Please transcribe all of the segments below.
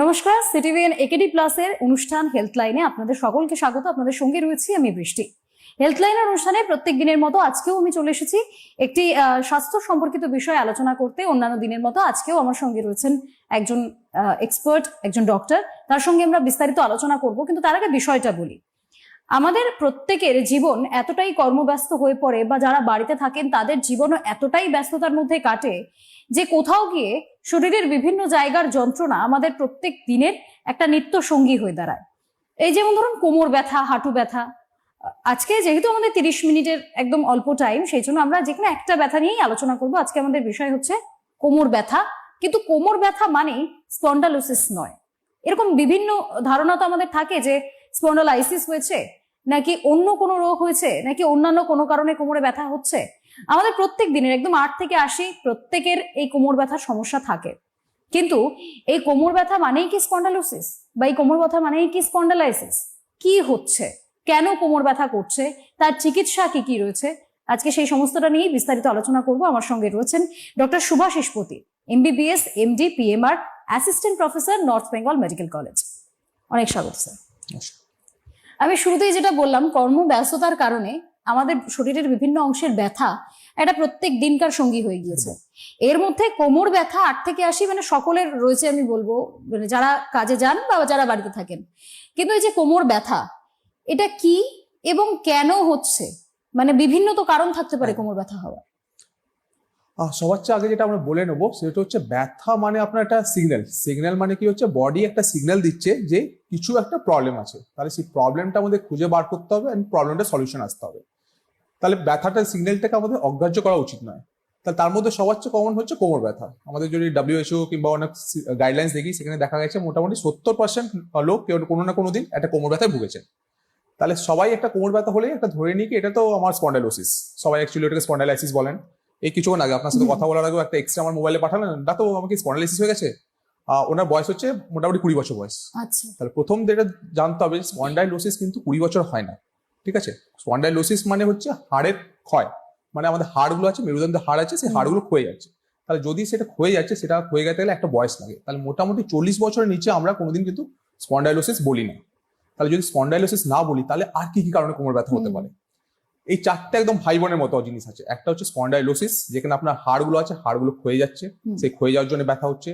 নমস্কার CTVN AKD প্লাসের অনুষ্ঠান হেলথলাইনে আপনাদের সকলকে স্বাগত। আপনাদের সঙ্গে রয়েছি আমি বৃষ্টি। হেলথলাইনের অনুষ্ঠানে প্রত্যেক দিনের মতো আজকেও আমি চলে এসেছি। একটি স্বাস্থ্য সম্পর্কিত বিষয়ে আলোচনা করতে অন্যান্য দিনের মতো আজকেও আমার সঙ্গে রয়েছেন একজন এক্সপার্ট একজন ডক্টর তার সঙ্গে আমরা বিস্তারিত আলোচনা করব, কিন্তু তার আগে বিষয়টা বলি। আমাদের প্রত্যেকের জীবন এতটাই কর্মব্যস্ত হয়ে পড়ে বা যারা বাড়িতে থাকেন তাদের জীবনও এতটাই ব্যস্ততার মধ্যে কাটে যে কোথাও গিয়ে শরীরের বিভিন্ন জায়গার যন্ত্রণা আমাদের প্রত্যেক দিনের একটা নিত্য সঙ্গী হয়ে দাঁড়ায়। এই যেমন ধরুন কোমর ব্যথা, হাঁটু ব্যথা, আজকে যেহেতু আমাদের তিরিশ মিনিটের একদম অল্প টাইম, সেই জন্য আমরা যে কোনো একটা ব্যথা নিয়েই আলোচনা করব। আজকে আমাদের বিষয় হচ্ছে কোমর ব্যথা। কিন্তু কোমর ব্যথা মানেই স্পন্ডালোসিস নয়। এরকম বিভিন্ন ধারণা তো আমাদের থাকে যে স্পন্ডালাইসিস হয়েছে? নাকি অন্য কোনো রোগ হয়েছে? নাকি অন্যান্য কোনো কারণে কোমরে ব্যথা হচ্ছে? আমাদের প্রত্যেক দিনের, একদম আট থেকে আশি, প্রত্যেকের এই কোমর ব্যথার সমস্যা থাকে। কিন্তু এই কোমর ব্যথা মানেই কি স্পন্ডালোসিস বা এই কোমর ব্যথা মানেই কি স্পন্ডালাইসিস কি হচ্ছে? কেন কোমর ব্যথা করছে? তার চিকিৎসা কি কি রয়েছে? আজকে সেই সমস্তটা নিয়েই বিস্তারিত আলোচনা করব। আমার সঙ্গে রয়েছেন doctor Subhasis Pati MBBS MD PMR assistant professor north Bengal medical college অনেক স্বাগত, স্যার। আমি শুরুতেই যেটা বললাম কর্মব্যস্ততার কারণে আমাদের শরীরের বিভিন্ন অংশের ব্যথা এটা প্রত্যেক দিনকার সঙ্গী হয়ে গিয়েছে। এর মধ্যে কোমর ব্যথা আট থেকে আশি মানে সকলের রয়েছে আমি বলব মানে যারা কাজে যান বা যারা বাড়িতে থাকেন। কিন্তু এই যে কোমর ব্যথা এটা কি এবং কেন হচ্ছে? মানে বিভিন্ন তো কারণ থাকতে পারে কোমর ব্যথা হওয়ার। সবার চেয়ে আগে যেটা আমরা বলে নেব, সেটা হচ্ছে ব্যথা মানে আপনার একটা সিগন্যাল সিগন্যাল মানে কি হচ্ছে? বডি একটা সিগন্যাল দিচ্ছে যে কিছু একটা প্রবলেম আছে। তাহলে সেই প্রবলেমটা আমাদের খুঁজে বার করতে হবে এন্ড প্রবলেমটা সলিউশন আসতে হবে। তাহলে ব্যথাটা সিগন্যালটাকে আমাদের অগ্রাহ্য করা উচিত নয়। তাহলে তার মধ্যে সবার চেয়ে কমন হচ্ছে কোমর ব্যথা। আমাদের যদি ডাব্লিউএইচও কিংবা অনেক গাইডলাইন্স দেখি, সেখানে দেখা গেছে মোটামুটি সত্তর পার্সেন্ট লোক কেউ কোনো না কোনো দিন একটা কোমর ব্যথায় ভুগেছে। তাহলে সবাই একটা কোমর ব্যথা হলে একটা ধরে নিই কি, এটা তো আমার স্পন্ডালোসিস সবাই অ্যাকচুয়ালি ওটাকে স্পন্ডালাইসিস বলেন। এই কিছুক্ষণ আগে আপনার সাথে কথা বলার আগেও একটা এক্সট্রা আমার মোবাইলে পাঠালেন ডাক্তার আমাকে স্পন্ডালাইসিস হয়ে গেছে। ওনার বয়স হচ্ছে মোটামুটি কুড়ি বছর বয়স। আচ্ছা। তাহলে প্রথম যেটা জানতে হবে স্পন্ডাইলোসিস কিন্তু কুড়ি বছর হয় না ঠিক আছে? স্পন্ডাইলোসিস মানে হচ্ছে হাড়ের ক্ষয় মানে আমাদের হাড়গুলো আছে মেরুদণ্ডের হাড় আছে সেই হাড়গুলো ক্ষয়ে যাচ্ছে। তাহলে যদি সেটা ক্ষয়ে যাচ্ছে সেটা ক্ষয়ে গেতে গেলে একটা বয়স লাগে। তাহলে মোটামুটি চল্লিশ বছরের নিচে আমরা কোনোদিন কিন্তু স্পন্ডাইলোসিস বলি না। তাহলে যদি স্পন্ডাইলোসিস না বলি তাহলে আর কি কি কারণে কোমর ব্যথা হতে পারে? এই চারটে একদম ভাই বোনের মতো জিনিস আছে। একটা হচ্ছে স্পন্ডাইলোসিস যেখানে আপনার হাড়গুলো আছে হাড়গুলো ক্ষয়ে যাচ্ছে। সেই ক্ষয়ে যাওয়ার জন্য ব্যথা হচ্ছে।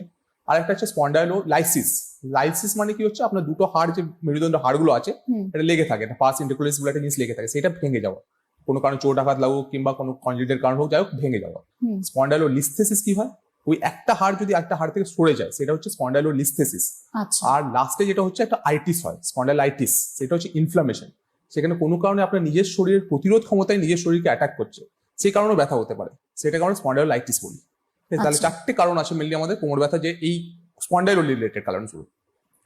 আর একটা হচ্ছে স্পন্ডাইলো লাইসিস লাইসিস মানে কি হচ্ছে আপনার দুটো হাড় যে মেরুদণ্ড হাড়গুলো আছে এটা লেগে থাকে এটা পাস ইন্টারকুলাস বলে একটা জিনিস লেগে থাকে সেটা ভেঙে যাওয়া। কোনো কারণে চোট আঘাত লাগুক কিংবা কোনো কনজিটের কারণ হোক যাই হোক ভেঙে যাওয়া। স্পন্ডাইলো লিস্থেসিস কি হয়? ওই একটা হাড় যদি একটা হাড় থেকে সরে যায় সেটা হচ্ছে স্পন্ডাইলো লিস্থেসিস আচ্ছা। আর লাস্টে যেটা হচ্ছে একটা আইটিস হয় স্পন্ডালাইটিস সেটা হচ্ছে ইনফ্লামেশন সেখানে কোনো কারণে আপনার নিজের শরীরের প্রতিরোধ ক্ষমতায় নিজের শরীরকে অ্যাটাক করছে। সেই কারণে ব্যথা হতে পারে। সেটাকে আমরা স্পন্ডালাইটিস বলি। তাহলে আচ্ছা। চারটে কারণ আছে মেনলি আমাদের কোমর ব্যথা যে এই স্পন্ডাইলো রিলেটেড কারণ শুরু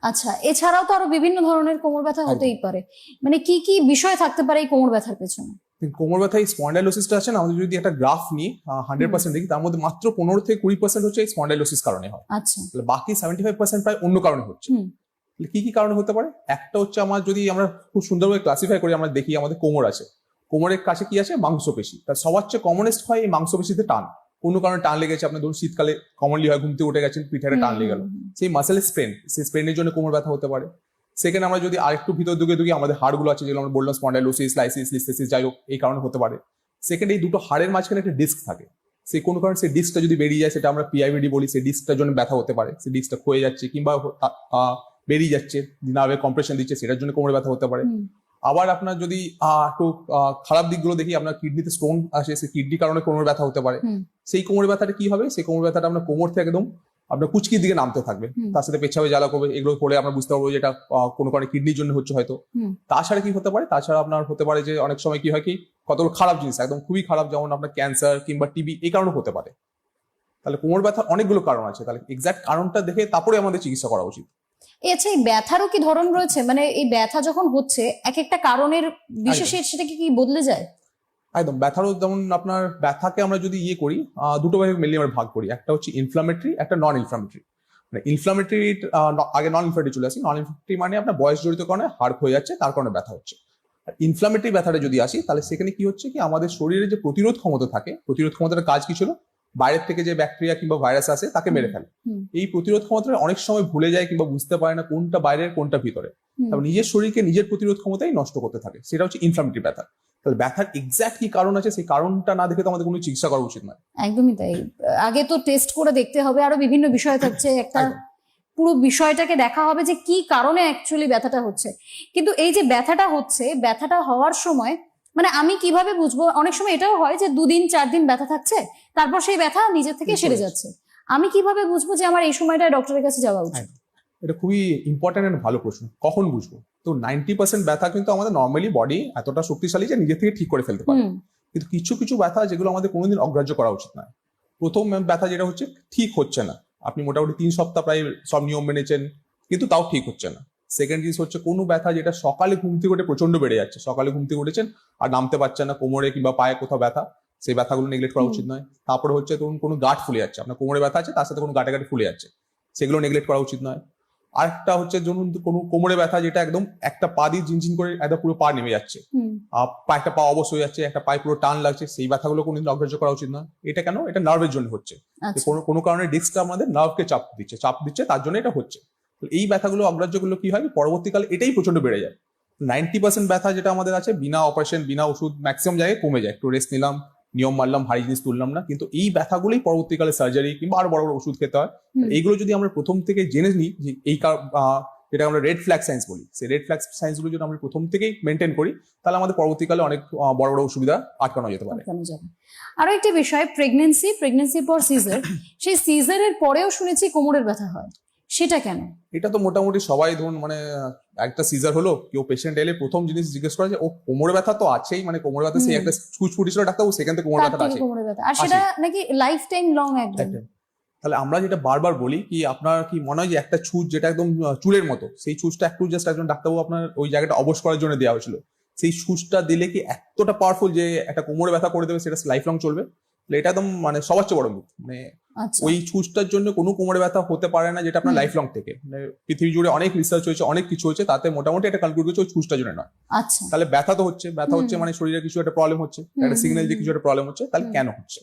আচ্ছা এছাড়াও তো আরও বিভিন্ন ধরনের কোমর ব্যথা হতেই পারে। মানে কি কি বিষয় থাকতে পারে এই কোমর ব্যথার পেছনে? কোমর ব্যথা এই স্পন্ডাইলোসিসটা আছে না আমাদের যদি একটা গ্রাফ নিই হান্ড্রেড পার্সেন্ট দেখি তার মধ্যে মাত্র পনেরো থেকে কুড়ি পার্সেন্ট হচ্ছে এই স্পন্ডাইলোসিস কারণে হয়। আচ্ছা। তাহলে বাকি সেভেন্টি ফাইভ পার্সেন্ট প্রায় অন্য কারণে হচ্ছে। কি কি কারণে হতে পারে? একটা হচ্ছে আমার যদি আমরা খুব সুন্দরভাবে ক্লাসিফাই করি আমরা দেখি আমাদের কোমর আছে। কোমরের কাছে কি আছে? মাংসপেশি। তার সবার চেয়ে কমনেস্ট হয় এই মাংসপেশিতে টান। কোনো কারণে টান লেগেছে আপনার ধরুন শীতকালে কমনলি হয় ঘুমতে উঠে গেছেন পিঠে একটা টান লেগে গেল সেই মাসেলের স্প্রেন সেই স্প্রেনের জন্য কোমর ব্যথা হতে পারে। সেখানে আমরা যদি আরেকটু ভিতর দিকে দিকে আমাদের হাড়গুলো আছে যেগুলো আমরা বললাম স্পন্ডাইলোসিস লাইসিস লিস্থেসিস যাই হোক এই কারণে হতে পারে। সেকেন্ড এই দুটো হাড়ের মাঝখানে একটা ডিস্ক থাকে। সেই কোনো কারণে সেই ডিস্কটা যদি বেরিয়ে যায় সেটা আমরা পিআইভিডি বলি সেই ডিস্কটার জন্য ব্যথা হতে পারে। সেই ডিস্কটা ক্ষয়ে যাচ্ছে কিংবা বেরিয়ে যাচ্ছে নার্ভে কম্প্রেশন দিচ্ছে সেটার জন্য কোমরে ব্যথা হতে পারে। আবার আপনার যদি আহ, একটু খারাপ দিকগুলো দেখি আপনার কিডনিতে স্টোন আসে সেই কিডনি কারণে কোমরে ব্যথা হতে পারে। সেই কোমর ব্যথাটা কি হবে? সেই কোমর ব্যথাটা আপনার কোমর থেকে একদম আপনার কুচকির দিকে নামতে থাকবে। তার সাথে পেছাবে জ্বালা করবে এগুলো করে আমরা বুঝতে পারব যে এটা কোনো কারণে কিডনির জন্য হচ্ছে হয়তো। তাছাড়া কি হতে পারে? তাছাড়া আপনার হতে পারে যে অনেক সময় কি হয় কি কতগুলো খারাপ জিনিস একদম খুবই খারাপ যেমন আপনার ক্যান্সার কিংবা টিবি এই কারণে হতে পারে। তাহলে কোমর ব্যথার অনেকগুলো কারণ আছে। তাহলে এক্সাক্ট কারণটা দেখে তারপরে আমাদের চিকিৎসা করা উচিত। আচ্ছা এই ব্যথারও কি ধরন রয়েছে? মানে এই ব্যথা যখন হচ্ছে এক একটা কারণের বিশেষে সেটা কি কি বদলে যায়? একদম ব্যথারও যেমন আপনার ব্যথাকে আমরা যদি ইয়ে করি দুটো ভাবে মেনলি আমরা ভাগ করি। একটা হচ্ছে ইনফ্লামেটরি একটা নন ইনফ্লামেটরি মানে ইনফ্লামেটরি আগে নন ইনফ্লামেটরি চলে আসি। নন ইনফ্লামেটরি মানে আপনার বয়স জড়িত কারণে হাড় হয়ে যাচ্ছে তার কারণে ব্যথা হচ্ছে। আর ইনফ্লামেটরি ব্যথাটা যদি আসি তাহলে সেখানে কি হচ্ছে কি আমাদের শরীরে যে প্রতিরোধ ক্ষমতা থাকে প্রতিরোধ ক্ষমতার কাজ কি ছিল? বাইরের থেকে যে ব্যাকটেরিয়া কিংবা ভাইরাস আছে তাকে মেরে ফেলে। এই প্রতিরোধ ক্ষমতা অনেক সময় ভুলে যায় কিংবা বুঝতে পারে না কোনটা বাইরের কোনটা ভিতরে। তারপর নিজের শরীরকে নিজের প্রতিরোধ ক্ষমতাই নষ্ট করতে থাকে। সেটা হচ্ছে ইনফ্লামেটরি ব্যথা তাহলে ব্যথার এক্সাক্ট কি কারণ আছে সেই কারণটা না দেখে তো আমাদের কোনো চিকিৎসা করা উচিত নয়। একদমই তাই। আগে তো টেস্ট করে দেখতে হবে আরও বিভিন্ন বিষয় থাকছে। একটা পুরো বিষয়টাকে দেখা হবে যে কি কারণে অ্যাকচুয়ালি ব্যথাটা হচ্ছে। কিন্তু এই যে ব্যথাটা হচ্ছে ব্যথাটা হওয়ার সময় মানে আমি কীভাবে বুঝব? অনেক সময় এটাও হয় যে দুদিন চার দিন ব্যথা থাকছে তারপর সেই ব্যথা নিজের থেকে সেরে যাচ্ছে। আমি কীভাবে বুঝব যে আমার এই সময়টা ডক্টরের কাছে যাওয়া উচিত? এটা খুবই ইম্পর্টেন্ট এন্ড ভালো প্রশ্ন। কখন বুঝব? তো নাইনটি পার্সেন্ট ব্যথা কিন্তু আমাদের নর্মালি বডি এতটা শক্তিশালী যে নিজে থেকে ঠিক করে ফেলতে পারে। কিন্তু কিছু কিছু ব্যথা যেগুলো আমাদের কোনোদিন অগ্রাহ্য করা উচিত নয়। প্রথম ব্যথা যেটা হচ্ছে ঠিক হচ্ছে না। আপনি মোটামুটি তিন সপ্তাহ প্রায় সব নিয়ম মেনেছেন কিন্তু তাও ঠিক হচ্ছে না। সেকেন্ড জিনিস হচ্ছে কোনো ব্যথা যেটা সকালে ঘুম থেকে উঠে প্রচণ্ড বেড়ে যাচ্ছে। সকালে ঘুম থেকে উঠেছেন আর নামতে পারছেন না কোমরে কিংবা পায়ে কোথাও ব্যথা সেই ব্যথাগুলো নেগলেক্ট করা উচিত নয়। তারপরে হচ্ছে ধরুন কোনো গাঁট ফুলে যাচ্ছে আপনার কোমরে ব্যথা আছে তার সাথে কোনো গাঁটে গাঁটে ফুলে যাচ্ছে সেগুলো নেগলেক্ট করা উচিত নয়। আরেকটা হচ্ছে ধরুন কোনো কোমরে ব্যথা যেটা একদম একটা পা দিয়ে ঝিনঝিন করে একদম পুরো পা নেমে যাচ্ছে। আহ, পা একটা পা অবশ হয়ে যাচ্ছে একটা পায়ে পুরো টান লাগছে সেই ব্যথাগুলো কোনোদিন অগ্রাহ্য করা উচিত নয়। এটা কেন? এটা নার্ভের জন্য হচ্ছে। আচ্ছা। কোনো কোনো কারণে ডিস্কটা আমাদের নার্ভকে চাপ দিচ্ছে চাপ দিচ্ছে তার জন্য এটা হচ্ছে। এই ব্যথাগুলো অগ্রাহ্যগুলো কি হয়? পরবর্তীকালে এটাই প্রচণ্ড বেড়ে যায়। নাইনটি পার্সেন্ট ব্যথা যেটা আমাদের আছে বিনা অপারেশন বিনা ওষুধ ম্যাক্সিমাম জায়গায় কমে যায়। একটু রেস্ট নিলাম নিয়ম মারলাম ভারী জিনিস তুললাম না। কিন্তু এই ব্যথাগুলোই পরবর্তীকালে সার্জারি কিংবা আরও বড় বড় ওষুধ খেতে হয়। এইগুলো যদি আমরা প্রথম থেকে জেনে নিই যে এই যেটা আমরা রেড ফ্ল্যাগ সাইন্স বলি সেই রেড ফ্ল্যাগ সাইন্সগুলো যদি আমরা প্রথম থেকেই মেনটেন করি তাহলে আমাদের পরবর্তীকালে অনেক বড় বড় অসুবিধা আটকানো যেতে পারে। আরও একটি বিষয় প্রেগনেন্সি প্রেগনেন্সির পর সিজার সেই সিজারের পরেও শুনেছি কোমরের ব্যথা হয়। সেটা কেন? এটা তো মোটামুটি সবাই ধরুন মানে একটা সিজার হলো কেউ পেশেন্ট এলে প্রথম জিনিস জিজ্ঞেস করে যে ও কোমরে ব্যথা তো আছেই। মানে কোমরে ব্যথা সেই। একটা ছুটফুটি ছিল ডাক্তারবাবু সেখান থেকে কোমরে থেকে আছে ব্যথা। আর সেটা নাকি লাইফ টাইম লং একদম। তাহলে আমরা যেটা বারবার বলি কি আপনার কি মনে হয় যে একটা ছুঁচ যেটা একদম চুলের মতো সেই ছুঁচটা একটু জাস্ট একজন ডাক্তারবাবু আপনার ওই জায়গাটা অবশ করার জন্য দেওয়া হয়েছিল। সেই ছুঁচটা দিলে কি এতটা পাওয়ারফুল যে একটা কোমরে ব্যথা করে দেবে সেটা লাইফ লং চলবে এটা একদম মানে সবার চেয়ে বড় মানে ওই ছুঁচটার জন্য কোনো কোমরে ব্যথা হতে পারে না যেটা আপনার লাইফ লং থেকে। মানে পৃথিবী জুড়ে অনেক রিসার্চ হয়েছে অনেক কিছু হয়েছে তাতে মোটামুটি একটা কনক্লুড হচ্ছে ওই ছুঁচটার জন্য নয়। আচ্ছা। তাহলে ব্যথা তো হচ্ছে ব্যথা হচ্ছে মানে শরীরে কিছু একটা প্রবলেম হচ্ছে একটা সিগন্যাল যে কিছু একটা প্রবলেম হচ্ছে তাহলে কেন হচ্ছে?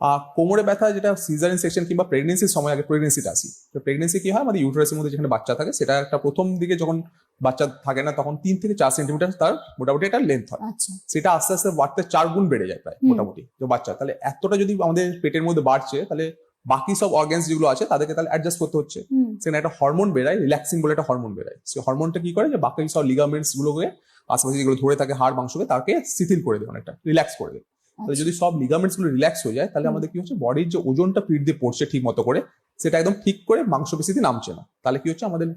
আহ, কোমরে ব্যথা যেটা সিজারিন সেকশন কিংবা প্রেগনেন্সির সময় আগে প্রেগনেন্সিটা আসি। তো প্রেগনেন্সি কি হয়? আমাদের ইউটারাসের মধ্যে যেখানে বাচ্চা থাকে সেটা একটা প্রথম দিকে যখন বাচ্চা থাকে না তখন তিন থেকে চার সেন্টিমিটার তার মোটামুটি একটা লেন্থ হয়। আচ্ছা। সেটা আস্তে আস্তে বাড়তে চার গুণ বেড়ে যায় প্রায় মোটামুটি তো বাচ্চা। তাহলে এতটা যদি আমাদের পেটের মধ্যে বাড়ছে তাহলে বাকি সব অর্গানস যেগুলো আছে তাদেরকে তাহলে অ্যাডজাস্ট করতে হচ্ছে। সেখানে একটা হরমোন বেরায় রিল্যাক্সিং বলে একটা হরমোন বেরায় সেই হরমোনটা কি করে যে বাকি সব লিগামেন্টস গুলোকে আশেপাশে যেগুলো ধরে থাকে হাড় মাংসকে তাকে শিথিল করে দেয় অনেকটা রিল্যাক্স করে দেয়। তাহলে আচ্ছা। যদি সব লিগামেন্টসগুলো রিল্যাক্স হয়ে যায় তাহলে আমাদের কি হচ্ছে বডির যে ওজনটা পিঠ দিয়ে পড়ছে ঠিক মতো করে সেটা একদম ঠিক করে মাংসপেশিতে নামছে না। তাহলে কি হচ্ছে আমাদের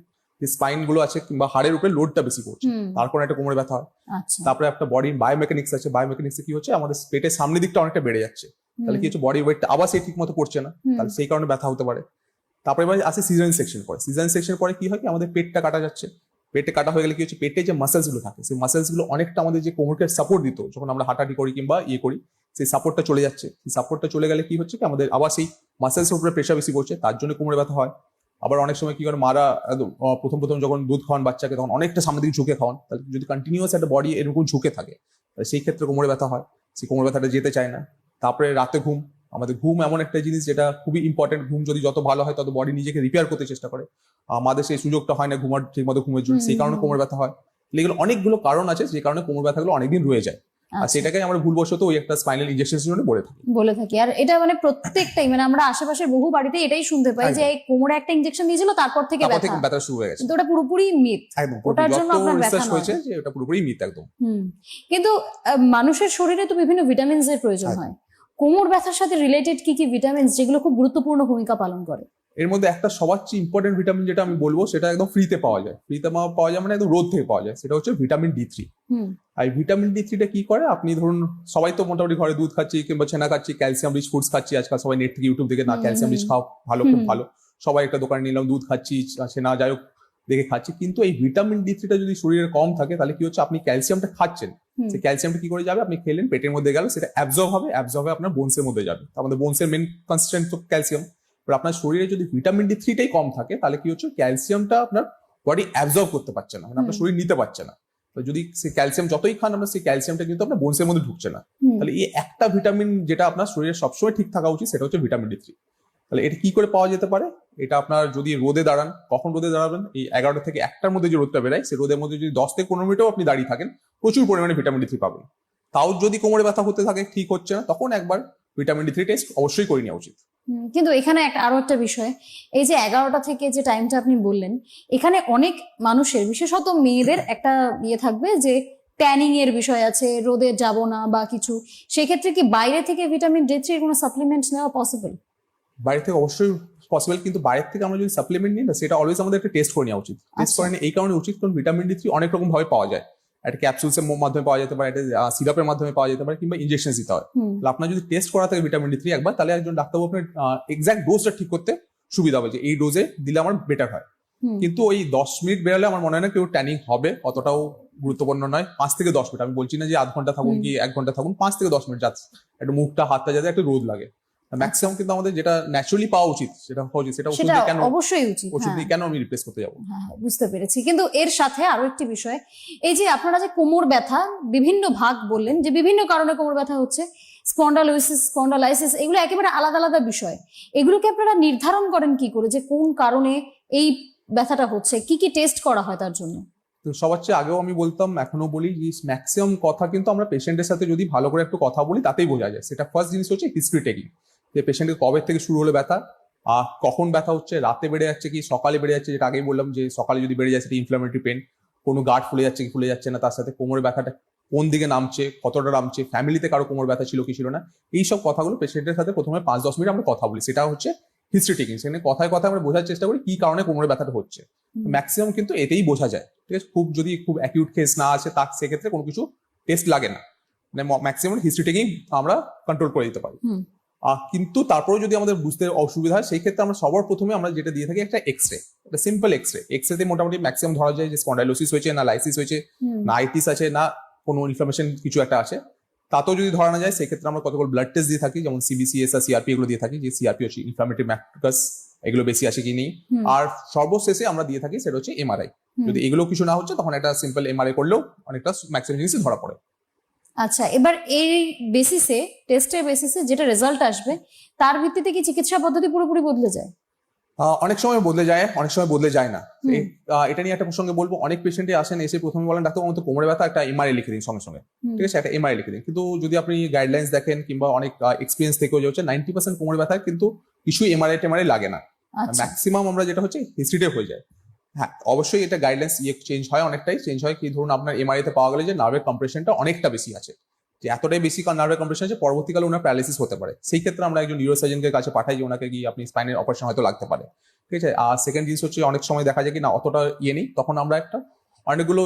যে স্পাইনগুলো আছে কিংবা হাড়ের উপরে লোডটা বেশি পড়ছে। তার কারণে একটা কোমরে ব্যথা হয়। আচ্ছা। তারপরে একটা বডির বায়োমেকানিক্স আছে। বায়োমেকানিক্সে কি হচ্ছে? আমাদের পেটের সামনের দিকটা অনেকটা বেড়ে যাচ্ছে। তাহলে কি হচ্ছে? বডি ওয়েটটা আবার সেই ঠিক মতো পড়ছে না। তাহলে সেই কারণে ব্যথা হতে পারে। তারপরে এবার আসে সিজন সেকশন পরে। সিজন সেকশন পরে কি হয় কি? আমাদের পেটটা কাটা যাচ্ছে। পেটে কাটা হয়ে গেলে কি হচ্ছে? পেটে যে মাসেলসগুলো থাকে সেই মাসেলসগুলো অনেকটা আমাদের যে কোমরকে সাপোর্ট দিত যখন আমরা হাঁটাহাঁটি করি কিংবা ইয়ে করি সেই সাপোর্টটা চলে যাচ্ছে। সেই সাপোর্টটা চলে গেলে কি হচ্ছে কি? আমাদের আবার সেই মাসেলস উপরে প্রেশার বেশি পড়ছে। তার জন্য কোমরে ব্যথা হয়। আবার অনেক সময় কি করে মারা প্রথম প্রথম যখন দুধ খাওয়ান বাচ্চাকে তখন অনেকটা সামনে দিকে ঝুঁকে খাওয়ান তাহলে যদি কন্টিনিউয়াস একটা বডি এরকম ঝুঁকে থাকে তাহলে সেই ক্ষেত্রে কোমরে ব্যথা হয় সেই কোমরে ব্যথাটা যেতে চায় না। তারপরে রাতে ঘুম আমাদের ঘুম এমন একটা জিনিস যেটা খুবই ইম্পর্টেন্ট ঘুম যদি যত ভালো হয় তত বডি নিজেকে রিপেয়ার করতে চেষ্টা করে। আমাদের সেই সুযোগটা হয় না ঘুমার ঠিক মতো ঘুমের জন্য সেই কারণে। কোমর ব্যথা হয়। এগুলো অনেকগুলো কারণ আছে যে কারণে কোমর ব্যথাগুলো অনেকদিন রয়ে যায়। আর আচ্ছা। সেটাকে আমরা ভুলবশত ওই একটা স্পাইনাল ইনজেকশন জন্য বলে থাকি। বলে থাকি। আর এটা মানে প্রত্যেকটাই মানে আমরা আশেপাশের বহু বাড়িতে এটাই শুনতে পাই যে এই কোমরে একটা ইনজেকশন দিয়েছিল তারপর থেকে ব্যথা। ব্যথা শুরু হয়ে গেছে। কিন্তু ওটা পুরোপুরি মিথ ওটার জন্য আপনার ব্যথা হয়েছে যে এটা পুরোপুরি মিথ একদম। হুম। কিন্তু মানুষের শরীরে তো বিভিন্ন ভিটামিনস এর প্রয়োজন হয়। কোমর ব্যথার সাথে রিলেটেড কি কি ভিটামিনস যেগুলো খুব গুরুত্বপূর্ণ ভূমিকা পালন করে? এর মধ্যে একটা সবার চেয়ে ইম্পর্টেন্ট ভিটামিন যেটা আমি বলব সেটা একদম ফ্রিতে পাওয়া যায়। ফ্রিতে পাওয়া যায় মানে একদম রোদ থেকে পাওয়া যায় সেটা হচ্ছে ভিটামিন ডি থ্রি আর ভিটামিন ডি থ্রিটা কি করে? আপনি ধরুন সবাই তো মোটামুটি ঘরে দুধ খাচ্ছি কিংবা ছেনা খাচ্ছি ক্যালসিয়াম রিচ ফুডস খাচ্ছি আজকাল সবাই নেট থেকে ইউটিউব থেকে না ক্যালসিয়াম রিচ খাও ভালো খুব ভালো। সবাই একটা দোকানে নিলাম দুধ খাচ্ছি ছেনা যাই হোক দেখে খাচ্ছি। কিন্তু এই ভিটামিন ডি থ্রিটা যদি শরীরে কম থাকে তাহলে কি হচ্ছে? আপনি ক্যালসিয়ামটা খাচ্ছেন। সেই ক্যালসিয়ামটা কি করে যাবে? আপনি খেলেন পেটের মধ্যে গেল সেটা অ্যাবজর্ব হবে অ্যাবজর্ব হয়ে আপনার বোনসের মধ্যে যাবে। আমাদের বোনসের মেন কনস্ট্যান্ট তো ক্যালসিয়াম এবার আপনার শরীরে যদি ভিটামিন ডি থ্রিটাই কম থাকে তাহলে কি হচ্ছে? ক্যালসিয়ামটা আপনার বডি অ্যাবজর্ব করতে পারছে না। মানে আপনার শরীর নিতে পারছে না। তো যদি সে ক্যালসিয়াম যতই খান আমরা সেই ক্যালসিয়ামটা কিন্তু আপনার বোনসের মধ্যে ঢুকছে না। তাহলে এই একটা ভিটামিন যেটা আপনার শরীরে সবসময় ঠিক থাকা উচিত সেটা হচ্ছে ভিটামিন ডি থ্রি তাহলে এটা কি করে পাওয়া যেতে পারে? এটা আপনার যদি রোদে দাঁড়ান কখন রোদে দাঁড়াবেন? এই এগারোটা থেকে একটার মধ্যে যে রোদটা বেরায় সেই রোদের মধ্যে যদি দশ থেকে পনেরো মিনিটও আপনি দাঁড়িয়ে থাকেন প্রচুর পরিমাণে ভিটামিন ডি থ্রি পাবেন। তাও যদি কোমরে ব্যথা হতে থাকে ঠিক হচ্ছে না তখন একবার ভিটামিন ডি থ্রি টেস্ট অবশ্যই করে নেওয়া উচিত। কিন্তু এখানে একটা আরও একটা বিষয় এই যে এগারোটা থেকে যে টাইমটা আপনি বললেন এখানে অনেক মানুষের বিশেষত মেয়েদের একটা ইয়ে থাকবে যে ট্যানিং এর বিষয় আছে রোদে যাব না বা কিছু সেক্ষেত্রে কি বাইরে থেকে ভিটামিন ডি থ্রির কোনো সাপ্লিমেন্ট নেওয়া পসিবল বাইরে থেকে অবশ্যই পসিবল কিন্তু বাইরের থেকে আমরা যদি সাপ্লিমেন্ট নিই না সেটা অলওয়েজ আমাদের একটা টেস্ট করে নেওয়া উচিত। টেস্ট আচ্ছা। করে এই কারণে উচিত কারণ ভিটামিন ডি থ্রি অনেক রকম ভাবে পাওয়া যায়। একটা ক্যাপসুলসের মাধ্যমে পাওয়া যেতে পারে একটা সিরাপের মাধ্যমে পাওয়া যেতে পারে কিংবা ইনজেকশন দিতে হয়। তাহলে আপনার যদি টেস্ট করা থাকে ভিটামিন ডি থ্রি একবার তাহলে একজন ডাক্তারবাবু আপনার এক্সাক্ট ডোজটা ঠিক করতে সুবিধা হবে যে এই ডোজে দিলে আমার বেটার হয়। কিন্তু ওই দশ মিনিট বেরোলে আমার মনে হয় না কেউ ট্যানিং হবে অতটাও গুরুত্বপূর্ণ নয়। পাঁচ থেকে দশ মিনিট আমি বলছি না যে আধ ঘণ্টা থাকুন কি এক ঘণ্টা থাকুন পাঁচ থেকে দশ মিনিট যাচ্ছে একটু মুখটা হাতটা যাতে একটু রোদ লাগে। ম্যাক্সিমাম কিন্তু আমাদের যেটা ন্যাচুরালি পাওয়া উচিত সেটা হওয়া উচিত সেটা ওষুধ কেন অবশ্যই উচিত ওষুধ হ্যাঁ। দিয়ে কেন আমি রিপ্লেস করতে যাব? হ্যাঁ হ্যাঁ, বুঝতে পেরেছি। কিন্তু এর সাথে আরও একটি বিষয় এই যে আপনারা যে কোমর ব্যথা বিভিন্ন ভাগ বললেন যে বিভিন্ন কারণে কোমর ব্যথা হচ্ছে স্পন্ডালোসিস স্পন্ডালাইসিস এগুলো একেবারে আলাদা আলাদা বিষয়। এগুলোকে আপনারা নির্ধারণ করেন কি করে যে কোন কারণে এই ব্যথাটা হচ্ছে কি কি টেস্ট করা হয় তার জন্য? তো সবার চেয়ে আগেও আমি বলতাম এখনও বলি যে ম্যাক্সিমাম কথা কিন্তু আমরা পেশেন্টের সাথে যদি ভালো করে একটু কথা বলি তাতেই বোঝা যায়। সেটা ফার্স্ট জিনিস হচ্ছে হিস্ট্রি টেকিং যে পেশেন্টের কবে থেকে শুরু হলো ব্যথা আর কখন ব্যথা হচ্ছে রাতে বেড়ে যাচ্ছে কি সকালে বেড়ে যাচ্ছে যেটা আগেই বললাম যে সকালে যদি বেড়ে যায় সেটা ইনফ্লামেটরি পেন কোনো গার্ড ফুলে যাচ্ছে কি ফুলে যাচ্ছে না তার সাথে কোমরের ব্যথাটা কোন দিকে নামছে কতটা নামছে ফ্যামিলিতে কারও কোমর ব্যথা ছিল কি ছিল না এইসব কথাগুলো পেশেন্টের সাথে প্রথমে পাঁচ দশ মিনিট আমরা কথা বলি। সেটা হচ্ছে হিস্ট্রি টেকিং সেখানে কথায় কথায় আমরা বোঝার চেষ্টা করি কি কারণে কোমরের ব্যথাটা হচ্ছে। ম্যাক্সিমাম কিন্তু এতেই বোঝা যায় ঠিক আছে? খুব যদি খুব অ্যাকিউট কেস না আছে তার সেক্ষেত্রে কোনো কিছু টেস্ট লাগে না। মানে ম্যাক্সিমাম হিস্ট্রি টেকিং আমরা কন্ট্রোল করে দিতে পারি। কিন্তু তারপরেও যদি আমাদের বুঝতে অসুবিধা হয় সেই ক্ষেত্রে আমরা সবার প্রথমে আমরা যেটা দিয়ে থাকি একটা এক্স রে একটা সিম্পল এক্স রে এক্স রেতে মোটামুটি ম্যাক্সিমাম ধরা যায় যে স্পন্ডাইলোসিস হয়েছে না লাইসিস হয়েছে না আইটিস আছে না কোনো ইনফ্লামেশন কিছু একটা আছে। তাতেও যদি ধরা না যায় সেক্ষেত্রে আমরা কতগুলো ব্লাড টেস্ট দিয়ে থাকি যেমন সিবিসি এস আর সিআরপি এগুলো দিয়ে থাকি যে সিআরপি হচ্ছে ইনফ্লামেটরি ম্যাক্টাস এগুলো বেশি আছে কি নেই। আর সর্বশেষে আমরা দিয়ে থাকি সেটা হচ্ছে এমআরআই। যদি এগুলো কিছু না হচ্ছে তখন একটা সিম্পল এমআরআই করলেও অনেকটা ম্যাক্সিমাম জিনিস ধরা পড়ে। আচ্ছা এবার এই বেসিসে টেস্টের বেসিসে যেটা রেজাল্ট আসবে তার ভিত্তিতে কি চিকিৎসা পদ্ধতি পুরোপুরি বদলে যায়? অনেক সময় বদলে যায় অনেক সময় বদলে যায় না। এটা নিয়ে একটা প্রসঙ্গে বলব অনেক পেশেন্টই আসেন এসে প্রথমে বলেন ডাক্তার আমার তো কোমরে ব্যথা একটা এমআরআই লিখে দিন সঙ্গে সঙ্গে। ঠিক আছে? একটা এমআরআই লিখে দিন। কিন্তু যদি আপনি গাইডলাইন্স দেখেন কিংবা অনেক এক্সপিরিয়েন্স থেকেও যে হচ্ছে নাইনটি পার্সেন্ট কোমরে ব্যথা কিন্তু কিছু এমআরআই টেমআরআই লাগে না। আচ্ছা। ম্যাক্সিমাম আমরা যেটা হচ্ছে হিস্ট্রিতে হয়ে যায়। হ্যাঁ অবশ্যই এটা গাইডলাইন্স ইয়ে চেঞ্জ হয় অনেকটাই। চেঞ্জ হয় কি ধরুন আপনার এমআরআই তে পাওয়া গেলে যে নার্ভের কম্প্রেশনটা অনেকটা বেশি আছে। যে এতটাই বেশি নার্ভের কম্প্রেশন আছে পরবর্তীকালে ওনার প্যারালিসিস হতে পারে। সেই ক্ষেত্রে আমরা একজন নিউরোসার্জনকে কাছে পাঠাই যে ওনাকে গিয়ে আপনি স্পাইনের অপারেশন হয়তো লাগতে পারে। ঠিক আছে? আর সেকেন্ড জিনিস হচ্ছে অনেক সময় দেখা যায় কি না অতটা ইয়ে নেই। তখন আমরা একটা অনেকগুলো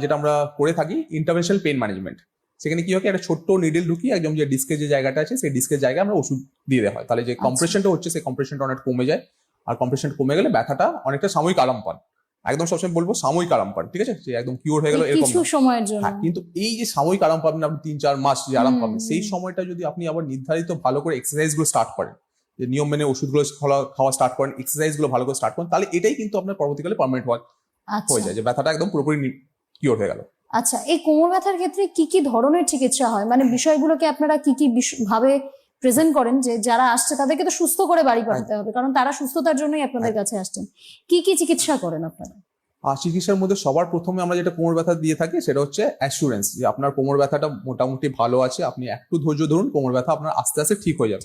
যেটা আমরা করে থাকি ইন্টারভেনশনাল পেন ম্যানেজমেন্ট সেখানে কি হয় একটা ছোট্ট নিডল ঢুকিয়ে একদম যে ডিস্কের যে জায়গাটা আছে সেই ডিস্কের জায়গায় আমরা ওষুধ দিয়ে দেওয়া হয়। তাহলে যে আচ্ছা। কম্প্রেশনটা হচ্ছে সেই কম্প্রেশনটা অনেক কমে যায়। আর কম্প্রেশন কমে গেলে ব্যথাটা অনেকটা সাময়িক আরাম পান একদম সবসময় বলব সাময়িক আরাম পান ঠিক আছে? যে একদম কিওর হয়ে গেল এরকম কিছু সময়ের জন্য। হ্যাঁ কিন্তু এই যে সাময়িক আরাম পাবেন আপনি তিন চার মাস যে আরাম পাবেন সেই সময়টা যদি আপনি আবার নির্ধারিত ভালো করে এক্সারসাইজগুলো স্টার্ট করেন যে নিয়ম মেনে ওষুধগুলো খাওয়া- খাওয়া স্টার্ট করেন এক্সারসাইজগুলো ভালো করে স্টার্ট করেন তাহলে এটাই কিন্তু আপনার পরবর্তীকালে পারমানেন্ট হয়ে আচ্ছা। যায় যে ব্যথাটা একদম পুরোপুরি কিওর হয়ে গেল। আচ্ছা এই কোমর ব্যথার ক্ষেত্রে কি কি ধরনের চিকিৎসা হয়? মানে বিষয়গুলোকে আপনারা কি কি ভাবে প্রেজেন্ট করেন যে যারা আসছে তাদেরকে তো সুস্থ করে বাড়ি পাঠাতে হবে কারণ তারা সুস্থতার জন্যই আপনাদের কাছে আসছেন। কি কি চিকিৎসা করেন আপনারা? আর চিকিৎসার মধ্যে সবার প্রথমে আমরা যেটা কোমর ব্যথা দিয়ে থাকি সেটা হচ্ছে অ্যাসুরেন্স যে আপনার কোমর ব্যথাটা মোটামুটি ভালো আছে আপনি একটু ধৈর্য ধরুন কোমর ব্যথা আপনার আস্তে আস্তে ঠিক হয়ে যাবে।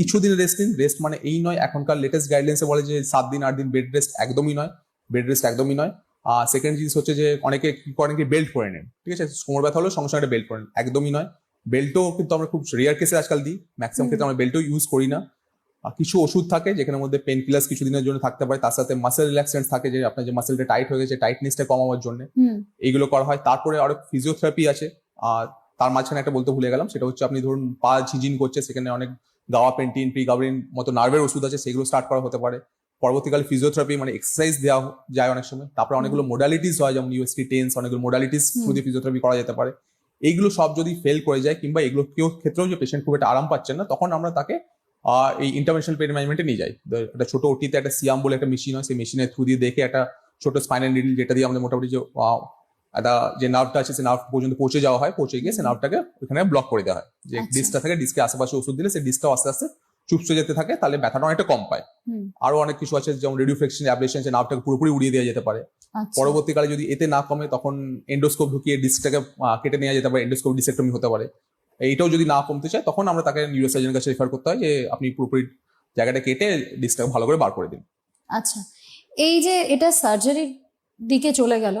কিছুদিন রেস্ট নিন রেস্ট মানে এই নয় এখনকার লেটেস্ট গাইডলাইন্সে বলে যে সাত দিন আট দিন বেড রেস্ট একদমই নয় বেড রেস্ট একদমই নয়। আর সেকেন্ড জিনিস হচ্ছে যে অনেকে কি করেন কি বেল্ট পরে নেন ঠিক আছে? কোমর ব্যথা হলো সঙ্গে সঙ্গে বেল্ট পরেন একদমই নয়। বেল্টও কিন্তু আমরা খুব রেয়ার কেসে আজকাল দিই। ম্যাক্সিমাম ক্ষেত্রে আমরা বেল্টও ইউজ করি না। আর কিছু ওষুধ থাকে যেখানে মধ্যে পেন কিলার্স কিছুদিনের জন্য থাকতে পারে। তার সাথে মাসেল রিল্যাক্সেন্ট থাকে যে আপনার যে মাসেলটা টাইট হয়ে গেছে টাইটনেসটা কমানোর জন্য। এইগুলো করা হয়। তারপরে আরও ফিজিওথেরাপি আছে। আর তার মাঝখানে একটা বলতে ভুলে গেলাম সেটা হচ্ছে আপনি ধরুন পা ঝিঝিন করছে সেখানে অনেক গাওয়া পেন্টিন প্রি গাবরিন মতো নার্ভের ওষুধ আছে সেগুলো স্টার্ট করা হতে পারে। পরবর্তীকালে ফিজিওথেরাপি মানে এক্সারসাইজ দেওয়া যায় অনেক সময়। তারপরে অনেকগুলো মোডালিটিস হয় যেমন ইউএসটি টেন্স অনেকগুলো মোডালিটিস। থ্রু দিয়ে ফিজিওথেরাপি করা যেতে পারে। এইগুলো সব যদি ফেল করে যায় কিংবা এগুলো কেউ ক্ষেত্রেও যে পেশেন্ট খুব একটা আরাম পাচ্ছেন না তখন আমরা তাকে এই ইন্টারভেনশনাল পেন ম্যানেজমেন্টে নিয়ে যাই। একটা ছোট ওটিতে একটা সিয়াম বলে একটা মেশিন হয় সেই মেশিনের থ্রু দিয়ে দেখে একটা ছোট স্পাইনাল নিডল যেটা দিয়ে আমাদের মোটামুটি যে একটা যে নার্ভটা আছে সেই নার্ভ পর্যন্ত পৌঁছে যাওয়া হয় পৌঁছে গিয়ে সেই নার্ভটাকে ওখানে ব্লক করে দেওয়া হয়। যে আচ্ছা। ডিস্কটা থাকে ডিস্কের আশেপাশে ওষুধ দিলে সেই ডিস্কটাও আস্তে আস্তে চুপসে যেতে থাকে তাহলে ব্যথাটা অনেকটা কম পায়। আরও অনেক কিছু আছে যেমন রেডিওফ্লেকশন অ্যাবলেশন যে নার্ভটাকে পুরোপুরি উড়িয়ে দেওয়া যেতে পারে। আচ্ছা পরবর্তীকালে যদি এতে না কমে তখন এন্ডোস্কোপ ঢুকিয়ে ডিস্কটাকে কেটে নেওয়া যেতে পারে এন্ডোস্কোপ ডিসেক্টমি হতে পারে। এইটাও যদি না কমতে চায় তখন আমরা তাকে নিউরোসার্জনের কাছে রেফার করতে হয় যে আপনি পুরোপুরি জায়গাটা কেটে ডিস্কটাকে ভালো করে বার করে দিন। আচ্ছা। এই যে এটা সার্জারির দিকে চলে গেল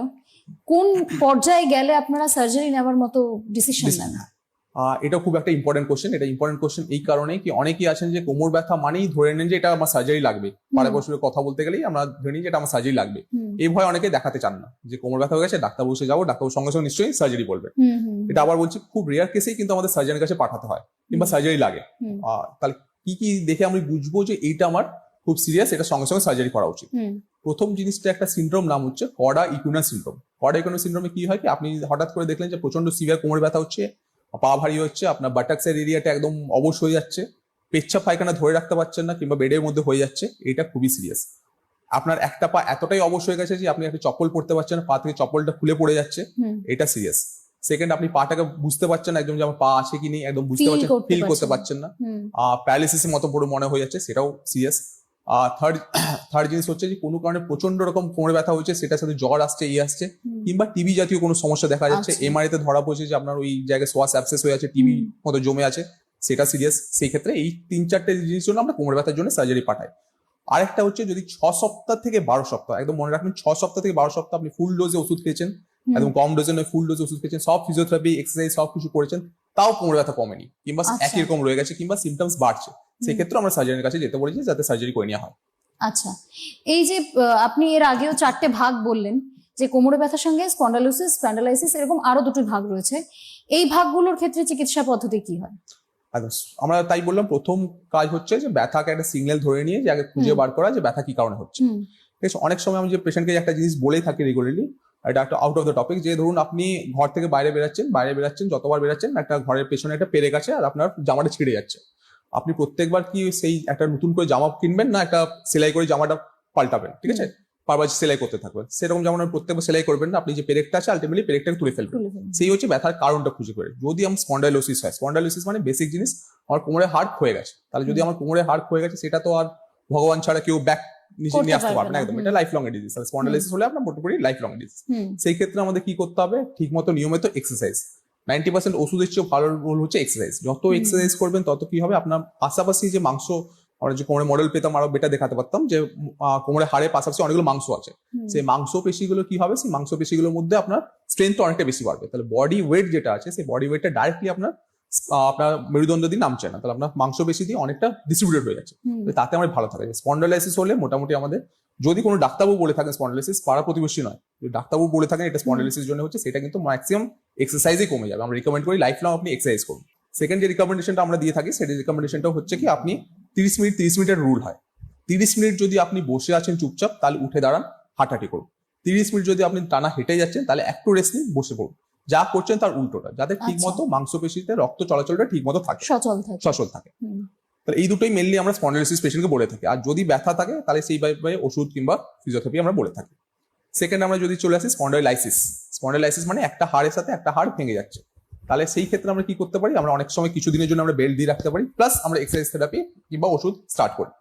কোন পর্যায়ে গেলে আপনারা সার্জারি নেওয়ার মতো ডিসিশন নেন? এটা খুব একটা ইম্পর্টেন্ট কোশ্চেন এটা ইম্পর্টেন্ট কোশ্চেন এই কারণে কি অনেকেই আছেন যে কোমর ব্যথা মানেই ধরে নেন যে এটা আমার সার্জারি লাগবে। পাড়া পড়শির কথা বলতে গেলেই আমরা ধরে নিই যে এটা আমার সার্জারি লাগবে। এই ভয় অনেকে দেখাতে চান না যে কোমর ব্যথা হয়ে গেছে ডাক্তার বসে যাব ডাক্তারবাবুর সঙ্গে সঙ্গে নিশ্চয়ই সার্জারি বলবে এটা আবার বলছি খুব রেয়ার কেসেই কিন্তু আমাদের সার্জনের কাছে পাঠাতে হয় কিংবা সার্জারি লাগে। আহ, তাহলে কি কি দেখে আমি বুঝব যে এইটা আমার খুব সিরিয়াস এটা সঙ্গে সঙ্গে সার্জারি করা উচিত। প্রথম জিনিসটা একটা সিন্ড্রোম নাম হচ্ছে কডা ইকুনা সিন্ড্রোম কডা ইকুনা সিন্ড্রোমে কি হয় কি আপনি হঠাৎ করে দেখলেন যে প্রচণ্ড সিভিয়ার কোমর ব্যথা হচ্ছে পা ভারী হচ্ছে আপনার বাটাক্সের এরিয়াটা একদম অবশ হয়ে যাচ্ছে। পেচ্ছাপ পায়খানা ধরে রাখতে পারছেন না কিংবা বেডের মধ্যে হয়ে যাচ্ছে এটা খুবই সিরিয়াস আপনার একটা পা এতটাই অবশ হয়ে গেছে যে আপনি একটা চপ্পল পড়তে পারছেন না পা থেকে চপ্পলটা খুলে পড়ে যাচ্ছে এটা সিরিয়াস সেকেন্ড আপনি পাটাকে বুঝতে পারছেন একদম যে আমার পা আছে কি নেই একদম বুঝতে পারছেন ফিল করতে পারছেন না। প্যারালিসিসের মতো পুরো মনে হয়ে যাচ্ছে সেটাও সিরিয়াস থার্ড থার্ড জিনিস হচ্ছে যে কোনো কারণে প্রচণ্ড রকম কোমরে ব্যথা হচ্ছে সেটার সাথে জ্বর আসছে এই আসছে। কিংবা টিবি জাতীয় কোনো সমস্যা দেখা যাচ্ছে। এমআরআই তে ধরা পড়ছে যে আপনার ওই জায়গায় সোয়াস অ্যাবসেস হয়ে আছে টিবি মতো জমে আছে সেটা সিরিয়াস সেই ক্ষেত্রে এই তিন চারটে জিনিস জন্য আমরা কোমরে ব্যথার জন্য সার্জারি পাঠাই। আরেকটা হচ্ছে যদি ছ সপ্তাহ থেকে বারো সপ্তাহ একদম মনে রাখবেন ছ সপ্তাহ থেকে বারো সপ্তাহ আপনি ফুল ডোজে ওষুধ খেয়েছেন একদম কম ডোজে নয় ফুল ডোজে ওষুধ খেয়েছেন সব ফিজিওথেরাপি এক্সারসাইজ সব কিছু করেছেন তাও কোমরে ব্যথা কমেনি কিংবা আচ্ছা। একই রকম রয়ে গেছে কিংবা সিমটমস বাড়ছে। সেক্ষেত্রে আমরা সার্জনের কাছে যেতে বলেছি যাতে সার্জারি করে নেওয়া হয়। আচ্ছা এই যে আপনি এর আগেও চারটে ভাগ বললেন যে কোমরে ব্যথার সঙ্গে স্পন্ডালোসিস স্প্যান্ডালাইসিস এরকম আরও দুটো ভাগ রয়েছে। এই ভাগগুলোর ক্ষেত্রে চিকিৎসা পদ্ধতি কি হয়? আচ্ছা, আমরা তাই বললাম প্রথম কাজ হচ্ছে যে ব্যথাকে একটা সিগন্যাল ধরে নিয়ে যে আগে খুঁজে বার করা যে ব্যথা কি কারণে হচ্ছে। ঠিক আছে অনেক সময় আমি যে পেশেন্টকে একটা জিনিস বলেই থাকি রেগুলারলি এটা একটা আউট অফ দ্য টপিক যে ধরুন আপনি ঘর থেকে বাইরে বেরাচ্ছেন বাইরে বেরাচ্ছেন যতবার বেরাচ্ছেন একটা ঘরের পেছনে একটা পেরে গেছে আর আপনার জামাটা ছিঁড়ে যাচ্ছে। আপনি প্রত্যেকবার কি সেই একটা নতুন করে জামা কিনবেন না একটা সেলাই করে জামাটা পাল্টাবেন ঠিক আছে? বারবার সেলাই করতে থাকবেন। সেরকম যেমন প্রত্যেকবার সেলাই করবেন না আপনি যে পেরেকটা আছে আলটিমেটলি পেরেকটাকে তুলে ফেলবেন। সেই হচ্ছে ব্যথার কারণটা খুঁজে করে। যদি আমার স্পন্ডাইলোসিস হয় স্পন্ডাইলোসিস মানে বেসিক জিনিস আমার কোমরে হাড় ক্ষয়ে গেছে। তাহলে যদি আমার কোমরে হাড় ক্ষয়ে গেছে সেটা তো আর ভগবান ছাড়া কেউ ব্যাক করতে নিয়ে আসতে পারবে না একদম। এটা লাইফ লং ডিজিজ স্পন্ডাইলোসিস হলে আপনার মোটামুটি লাইফ লং ডিজিজ সেই ক্ষেত্রে আমাদের কি করতে হবে? ঠিক মতো নিয়মিত এক্সারসাইজ নাইনটি পার্সেন্ট ওষুধের চেয়ে ভালো রোল হচ্ছে এক্সারসাইজ যত এক্সারসাইজ করবেন তত কি হবে? আপনার পাশাপাশি যে মাংস আমরা যে কোমরে মডেল পেতাম আরও বেটা দেখাতে পারতাম যে কোমরে হাড়ের পাশাপাশি অনেকগুলো মাংস আছে। সেই মাংস পেশিগুলো কি হবে? সেই মাংস পেশিগুলোর মধ্যে আপনার স্ট্রেংথ অনেকটা বেশি বাড়বে। তাহলে বডি ওয়েট যেটা আছে সেই বডি ওয়েটটা ডাইরেক্টলি আপনার আপনার মেরুদণ্ড দিয়ে নামছে না। তাহলে আপনার মাংস পেশি দিয়ে অনেকটা ডিস্ট্রিবিউটেড হয়ে যাচ্ছে। তাতে আমার ভালো থাকে স্পন্ডালাইসিস হলে মোটামুটি আমাদের যদি কোনো ডাক্তারবাবু বলে থাকেন স্পন্ডালাইসিস পাড়া প্রতিবেশী নয়। যদি ডাক্তারবাবু বলে থাকেন এটা স্পন্ডালাইসিস জন্য হচ্ছে সেটা কিন্তু ম্যাক্সিমাম এক্সারসাইজে কমে যাবে। আমরা রিকমেন্ড করি লাইফ লং আপনি এক্সারসাইজ করুন। সেকেন্ড যে রিকমেন্ডেশনটা আমরা দিয়ে থাকি সেটা রিকমেন্ডেশনটা হচ্ছে কি আপনি তিরিশ মিনিট তিরিশ মিনিটের রুল হয়। তিরিশ মিনিট যদি আপনি বসে আছেন চুপচাপ তাহলে উঠে দাঁড়ান হাঁটাহাঁটি করুন। তিরিশ মিনিট যদি আপনি টানা হেঁটে যাচ্ছেন তাহলে একটু রেস্ট নিন বসে পড়ুন। যা করছেন তার উল্টোটা যাতে ঠিক আচ্ছা। মতো মাংসপেশিতে রক্ত চলাচলটা ঠিক মতো থাকে। সচল থাকে। সচল থাকে। হুম। তাহলে এই দুটোই মেনলি আমরা স্পন্ডালাইসিস পেশেন্টকে বলে থাকি। আর যদি ব্যথা থাকে তাহলে সেই ভাবে ওষুধ কিংবা ফিজিওথেরাপি আমরা বলে থাকি। সেকেন্ড আমরা যদি চলে আসি স্পন্ডালাইসিস স্পন্ডালাইসিস মানে একটা হাড়ের সাথে একটা হাড় ভেঙে যাচ্ছে। তাহলে সেই ক্ষেত্রে আমরা কি করতে পারি? আমরা অনেক সময় কিছু দিনের জন্য আমরা বেল্ট দিয়ে রাখতে পারি প্লাস আমরা এক্সারসাইজ থেরাপি কিংবা ওষুধ স্টার্ট করি।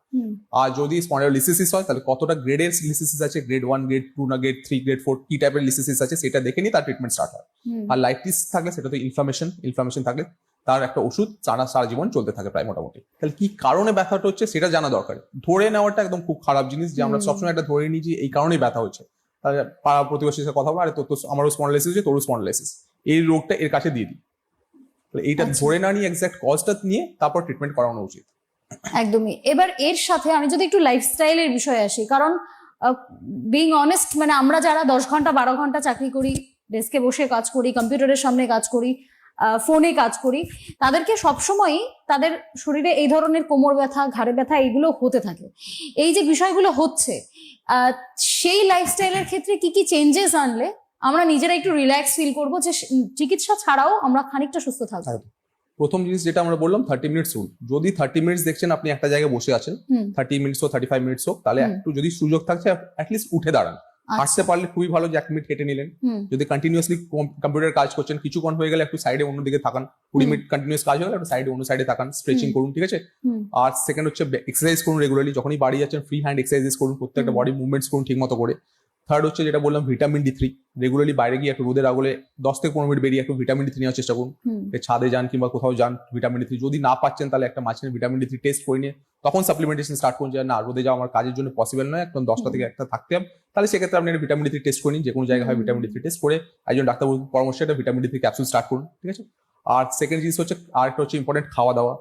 আর যদি স্পন্ডালিসিস হয় তাহলে কতটা গ্রেডের লিসিসিস আছে? গ্রেড ওয়ান গ্রেড টু না গ্রেড থ্রি গ্রেড ফোর কি টাইপের লিসিসিস আছে? সেটা দেখে নিয়ে তার ট্রিটমেন্ট স্টার্ট হয়। আর লাইটিস থাকলে সেটা তো ইনফ্লামেশন ইনফ্লামেশন থাকলে তার একটা ওষুধ সারা সারা জীবন চলতে থাকে প্রায় মোটামুটি। তাহলে কি কারণে ব্যথাটা হচ্ছে সেটা জানা দরকার। ধরে নেওয়াটা একদম খুব খারাপ জিনিস যে আমরা সবসময় একটা ধরে নিই যে এই কারণেই ব্যথা হচ্ছে। তাহলে পাড়া প্রতিবেশীর সাথে কথা বলে আরে তোর তো আমারও স্পন্ডলাইসিস হচ্ছে তোরও স্পন্ডলাইসিস এই রোগটা এর কাছে দিয়ে দিই। তাহলে এইটা আচ্ছা। ধরে না নিয়ে এক্সাক্ট কজটা নিয়ে তারপর ট্রিটমেন্ট করানো উচিত। একদমই। এবার এর সাথে আমি যদি একটু লাইফস্টাইলের বিষয়ে আসি কারণ বিং অনেস্ট মানে আমরা যারা দশ ঘণ্টা বারো ঘণ্টা চাকরি করি ডেস্কে বসে কাজ করি কম্পিউটারের সামনে কাজ করি ফোনে কাজ করি। তাদেরকে সবসময়ই তাদের শরীরে এই ধরনের কোমর ব্যথা ঘাড়ে ব্যথা এইগুলো হতে থাকে। এই যে বিষয়গুলো হচ্ছে সেই লাইফস্টাইলের ক্ষেত্রে কি কি চেঞ্জেস আনলে আমরা নিজেরা একটু রিল্যাক্স ফিল করব যে চিকিৎসা ছাড়াও আমরা খানিকটা সুস্থ থাকব? প্রথম জিনিস যেটা আমরা বললাম থার্টি মিনিটস রুল যদি থার্টি মিনিটস দেখছেন আপনি একটা জায়গায় বসে আছেন থার্টি মিনিটস হোক থার্টি ফাইভ মিনিটস হোক তাহলে একটু যদি সুযোগ থাকছে অ্যাটলিস্ট উঠে দাঁড়ান। হাঁটতে পারলে খুবই ভালো যে এক মিনিট হেঁটে নিলেন। যদি কন্টিনিউসলি কম্পিউটার কাজ করছেন কিছুক্ষণ হয়ে গেলে একটু সাইডে অন্যদিকে থাকান। কুড়ি। মিনিট কন্টিনিউস কাজ হয়ে গেলে একটু সাইডে অন্য সাইডে থাকান স্ট্রেচিং করুন ঠিক আছে? আর সেকেন্ড হচ্ছে এক্সারসাইজ করুন রেগুলারলি যখনই বাড়ি যাচ্ছেন ফ্রি হ্যান্ড এক্সারসাইজ করুন প্রত্যেকটা বডি মুভমেন্টস করুন ঠিক মতো করে। থার্ড হচ্ছে যেটা বললাম ভিটামিন ডি থ্রি রেগুলারলি বাইরে গিয়ে একটু রোদের আগলে দশ থেকে পনেরো মিনিট বেরিয়ে একটু ভিটামিন ডি থ্রি নেওয়ার চেষ্টা করুন। ছাদে যান কিংবা কোথাও যান ভিটামিন ডি থ্রি যদি না পাচ্ছেন তাহলে একটা মাঝখানে ভিটামিন ডি থ্রি টেস্ট করে নিয়ে তখন সাপ্লিমেন্টেশন স্টার্ট করুন যে না রোদে যাওয়া আমার কাজের জন্য পসিবল নয় একদম দশটা থেকে একটা থাকতে হবে। তাহলে সেক্ষেত্রে আপনি একটা ভিটামিন ডি থ্রি টেস্ট করে নিন যে কোনো জায়গায় হয় ভিটামিন ডি থ্রি টেস্ট করে একজন ডাক্তারবাবুর পরামর্শ একটা vitamin D three capsule start করুন ঠিক আছে? আর সেকেন্ড জিনিস হচ্ছে আর একটা হচ্ছে ইম্পর্টেন্ট খাওয়া দাওয়া।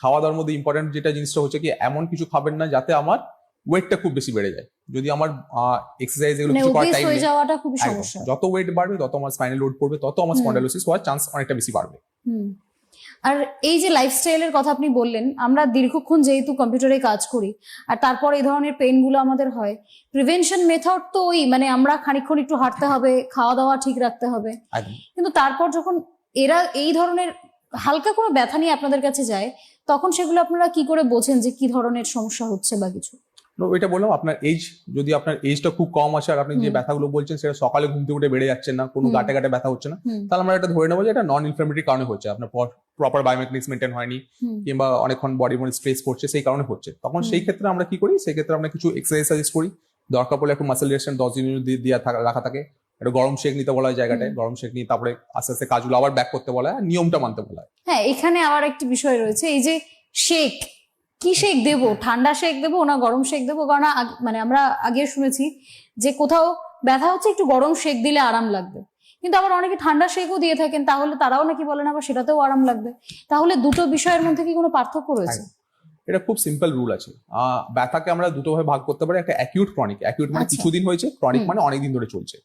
খাওয়া দাওয়ার মধ্যে ইম্পর্টেন্ট যেটা জিনিসটা হচ্ছে কি এমন কিছু খাবেন না যাতে আমার ওয়েটটা খুব বেশি বেড়ে যায়। যদি আমার এক্সারসাইজ এগুলো মানে কিছু করার টাইম হয়ে যাওয়াটা খুবই সমস্যা। যত ওয়েট বাড়বে তত আমার স্পাইনাল লোড পড়বে তত আমার হুম। স্পন্ডালোসিস হওয়ার চান্স অনেকটা বেশি বাড়বে। আর এই যে লাইফস্টাইলের কথা আপনি বললেন আমরা দীর্ঘক্ষণ যেহেতু কম্পিউটারে কাজ করি আর তারপর এই ধরনের পেনগুলো আমাদের হয় প্রিভেনশন মেথড তো ওই মানে আমরা খানিকক্ষণ একটু হাঁটতে হবে খাওয়া দাওয়া ঠিক রাখতে হবে। কিন্তু তারপর যখন এরা এই ধরনের হালকা কোনো ব্যথা নিয়ে আপনাদের কাছে যায় তখন সেগুলো আপনারা কি করে বোঝেন যে কি ধরনের সমস্যা হচ্ছে বা কিছু? এটা বললাম আপনার এজ যদি আপনার এজটা খুব কম আছে আর আপনি যে। ব্যথাগুলো বলছেন সেটা সকালে ঘুম থেকে উঠে বেড়ে যাচ্ছে না কোনো। গাটে গাটে ব্যথা হচ্ছে না তাহলে আমরা এটা ধরে নেব যে এটা নন ইনফ্লামেটরি কারণে হচ্ছে। আপনার প্রপার বায়োমেকানিক্স মেনটেন হয়নি কিংবা অনেকক্ষণ বডি মনে স্ট্রেস করছে সেই কারণে হচ্ছে। তখন সেই ক্ষেত্রে আমরা কি করি? সেই ক্ষেত্রে আমরা কিছু এক্সারসাইজ সাজেস্ট করি। দরকার পড়লে একটু মাসেল রিলেকশন দশ দিন দিয়ে রাখা থাকে। একটা গরম শেক নিতে বলা হয় জায়গাটায়। গরম শেক নিয়ে তারপরে আস্তে আস্তে কাজগুলো আবার ব্যাক করতে বলা হয় নিয়মটা মানতে বলা হয়। হ্যাঁ এখানে আবার একটি বিষয় রয়েছে এই যে শেক কি শেক দেব? ঠান্ডা শেক দেবো না গরম শেক দেবো? কারণ মানে আমরা আগে শুনেছি যে কোথাও ব্যথা হচ্ছে একটু গরম শেক দিলে আরাম লাগবে। কিন্তু আবার অনেকে ঠান্ডা শেকও দিয়ে থাকেন তাহলে তারাও নাকি বলেন আবার সেটাতেও আরাম লাগবে। তাহলে দুটো বিষয়ের মধ্যে কি কোনো পার্থক্য রয়েছে? এটা খুব সিম্পল রুল আছে। ব্যথাকে আমরা দুটো ভাবে ভাগ করতে পারি একটা অ্যাকিউট ক্রনিক অ্যাকিউট মানে আচ্ছা। কিছুদিন হয়েছে ক্রনিক মানে অনেকদিন ধরে চলছে।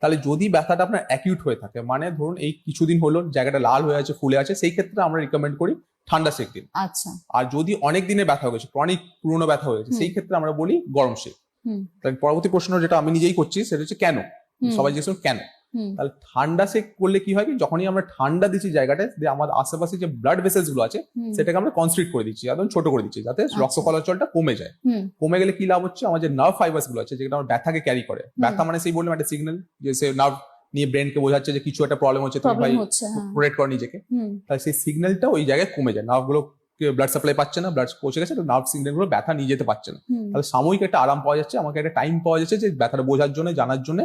তাহলে যদি ব্যথাটা আপনার অ্যাকিউট হয়ে থাকে মানে ধরুন এই কিছুদিন হলো জায়গাটা লাল হয়ে আছে ফুলে আছে সেই ক্ষেত্রে আমরা রিকমেন্ড করি ঠান্ডা সেক দিন। আচ্ছা। আর যদি অনেক দিনে ব্যথা হয়ে গেছে ক্রনিক পুরনো ব্যথা হয়ে গেছে সেই ক্ষেত্রে আমরা বলি গরম সেক তাহলে পরবর্তী প্রশ্ন যেটা আমি নিজেই করছি সেটা হচ্ছে কেন? সবাই জিজ্ঞেস কেন? তাহলে ঠান্ডা সেক করলে কি হয় কি? যখনই আমরা ঠান্ডা দিচ্ছি জায়গাটায় যে আমার আশেপাশে যে ব্লাড ভেসেলসগুলো আছে সেটাকে আমরা কনস্ট্রিক্ট করে দিচ্ছি একদম ছোট করে দিচ্ছি যাতে রক্ত আচ্ছা। চলাচলটা কমে যায়। কমে গেলে কি লাভ হচ্ছে? আমাদের নার্ভ ফাইবার্সগুলো আছে যেটা আমার ব্যথাকে ক্যারি করে। ব্যথা মানে সেই বললাম একটা সিগন্যাল যে সে নার্ভ নিয়ে ব্রেনকে বোঝাচ্ছে যে কিছু একটা প্রবলেম হচ্ছে তুমি ভাই প্রবলেম হ্যাঁ। প্রোটেক্ট করো নিজেকে। তাহলে সেই সিগন্যালটা ওই জায়গায় কমে যায় নার্ভগুলো ব্লাড সাপ্লাই পাচ্ছে না ব্লাড পৌঁছে গেছে নার্ভ সিগন্যালগুলো ব্যথা নিয়ে যেতে পারছে না। তাহলে সাময়িক একটা আরাম পাওয়া যাচ্ছে আমাকে একটা টাইম পাওয়া যাচ্ছে যে ব্যথাটা বোঝার জন্য জানার জন্য।